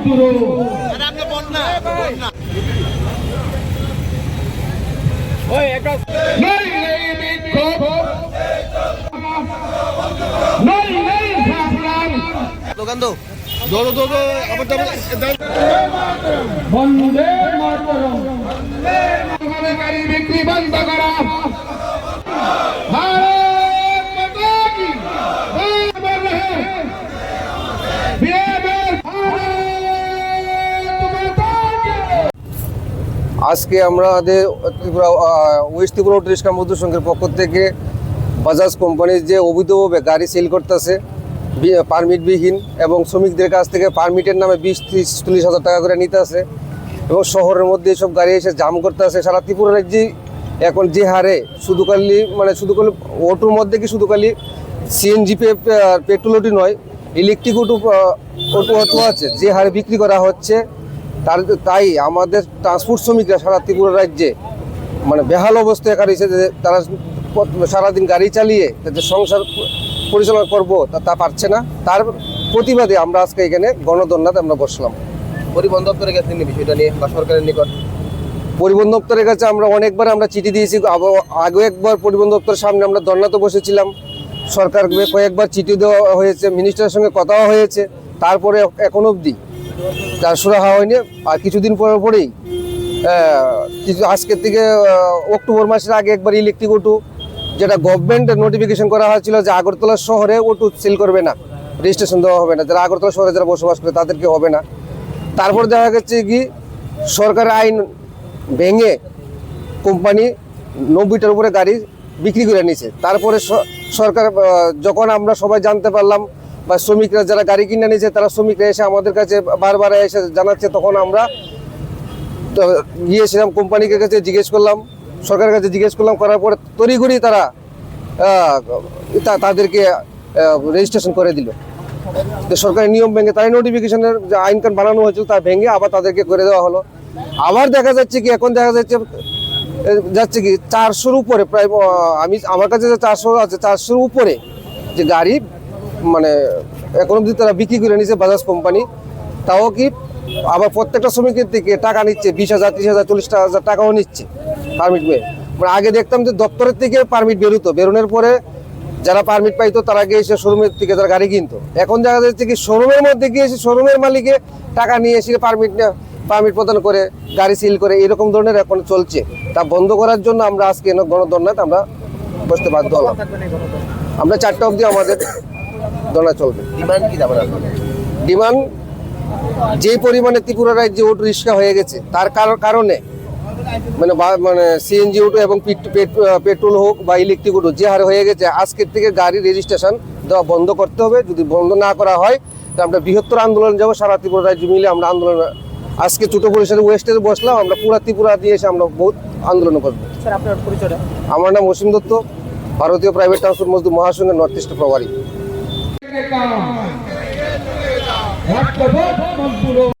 মন্ত্র নেই নেই বিক্ষোভ। নেই নেই সংগ্রাম দোকান দো ধরো ধরো আবার মাতরম বিক্রি বন্ধ করা আজকে আমাদের ত্রিপুরা ওয়েস্ট ত্রিপুরা রিক্সা মজদুর সংঘের পক্ষ থেকে বাজাজ কোম্পানির যে অবৈধভাবে গাড়ি সেল করতেছে পারমিটবিহীন এবং শ্রমিকদের কাছ থেকে পারমিটের নামে বিশ ত্রিশ চল্লিশ হাজার টাকা করে নিতে আছে এবং শহরের মধ্যে এসব গাড়ি এসে জাম করতে আছে। সারা ত্রিপুরা রাজ্যে এখন যে হারে শুধু খালি মানে শুধু খালি অটোর মধ্যে কি শুধু খালি সিএনজি পেট্রোল অটো নয় ইলেকট্রিক অটো অটো অটো আছে, যে হারে বিক্রি করা হচ্ছে। তার তাই আমাদের ট্রান্সপোর্ট শ্রমিকরা সারা ত্রিপুরা রাজ্যে মানে বেহাল অবস্থায় একা রয়েছে যে তারা সারাদিন গাড়ি চালিয়ে তাদের সংসার পরিচালনা করব তা তা পারছে না। তার প্রতিবাদে আমরা আজকে এখানে গণধর্নাতে আমরা বসলাম। পরিবহন দপ্তরের কাছে বিষয়টা নিয়ে বা সরকারের নিকট? পরিবহন দপ্তরের কাছে আমরা অনেকবার আমরা চিঠি দিয়েছি আগেও একবার পরিবহন দপ্তরের সামনে আমরা ধর্নাতে বসেছিলাম। সরকারকে কয়েকবার চিঠি দেওয়া হয়েছে মিনিস্টারের সঙ্গে কথাও হয়েছে তারপরে এখন অবধি তার সুরাহা হয়নি, আর কিছুদিন পরে পরেই কিছু আজকের থেকে অক্টোবর মাসের আগে একবার ইলেকট্রিক অটো যেটা গভর্নমেন্ট নোটিফিকেশন করা হয়েছিল যে আগরতলা শহরে অটো সেল করবে না রেজিস্ট্রেশন দেওয়া হবে না, যারা আগরতলা শহরে যারা বসবাস করে তাদেরকে হবে না। তারপর দেখা গেছে কি সরকারের আইন ভেঙে কোম্পানি নব্বইটার উপরে গাড়ি বিক্রি করে নিছে তারপরে সরকার যখন আমরা সবাই জানতে পারলাম বা শ্রমিকরা যারা গাড়ি কিনে নিয়েছে, তারা শ্রমিকরা এসে আমাদের কাছে বারবার এসে জানাচ্ছে। তখন আমরা গিয়েছিলাম, কোম্পানিকে কাছে জিজ্ঞেস করলাম, সরকারের কাছে জিজ্ঞেস করলাম, করার পরে তড়িঘড়ি তারা তাদেরকে রেজিস্ট্রেশন করে দিল। সরকারি নিয়ম ভেঙে তাই নোটিফিকেশনের যে আইন কান বানানো হয়েছিল, তা ভেঙে আবার তাদেরকে করে দেওয়া হলো। আবার দেখা যাচ্ছে কি, এখন দেখা যাচ্ছে যাচ্ছে কি, চারশোর উপরে প্রায় আমি, আমার কাছে যে চারশো আছে, চারশোর উপরে যে গাড়ি মানে এখন অব্দি তারা বিক্রি করে নিচ্ছে বাজাজ কোম্পানি তাও কি আবার প্রত্যেকটা শ্রমিকের থেকে টাকা নিচ্ছে, বিশ হাজার, ত্রিশ হাজার, চল্লিশ হাজার টাকাও নিচ্ছে পারমিট পেয়ে মানে আগে দেখতাম যে দপ্তরের থেকে পারমিট বেরোতো। বেরোনোর পরে যারা পারমিট পাইতো তারা গিয়ে এসে শোরুমের থেকে তারা গাড়ি কিনতো। এখন দেখা যাচ্ছে কি শোরুমের মধ্যে গিয়ে এসে শোরুমের মালিকে টাকা নিয়ে এসে পারমিট পারমিট প্রদান করে, গাড়ি সিল করে, এরকম ধরনের এখন চলছে। তা বন্ধ করার জন্য আমরা আজকে গণধর্নাতে আমরা বসতে বাধ্য হলাম। আমরা চারটা অবধি আমাদের ধর্না চলবে। ডিমান্ড কি যাবে ডিমান্ড যে পরিমাণে ত্রিপুরা রাজ্যে অটো রিক্সা হয়ে গেছে তার কার- কারণে মানে বা- মানে সিএনজি অটো এবং পেট্রোল হোক বা ইলেকট্রিক অটো যে হারে হয়ে গেছে আজকের থেকে গাড়ি রেজিস্ট্রেশন দেওয়া বন্ধ করতে হবে। যদি বন্ধ না করা হয় তাহলে আমরা বৃহত্তর আন্দোলন যাব সারা ত্রিপুরা রাজ্য মিলে আমরা আন্দোলন আজকে ছোট পরিসরে ওয়েস্টে বসলাম আমরা পুরা ত্রিপুরা দিয়ে এসে আমরা বহুত আন্দোলন করব। স্যার আপনার পরিচয়টা? আমার নাম অসীম দত্ত ভারতীয় প্রাইভেট ট্রান্সপোর্ট মজদুর মহাসংঘের নর্থ ইস্ট প্রভারী। Come on. What the fuck, Mampuro?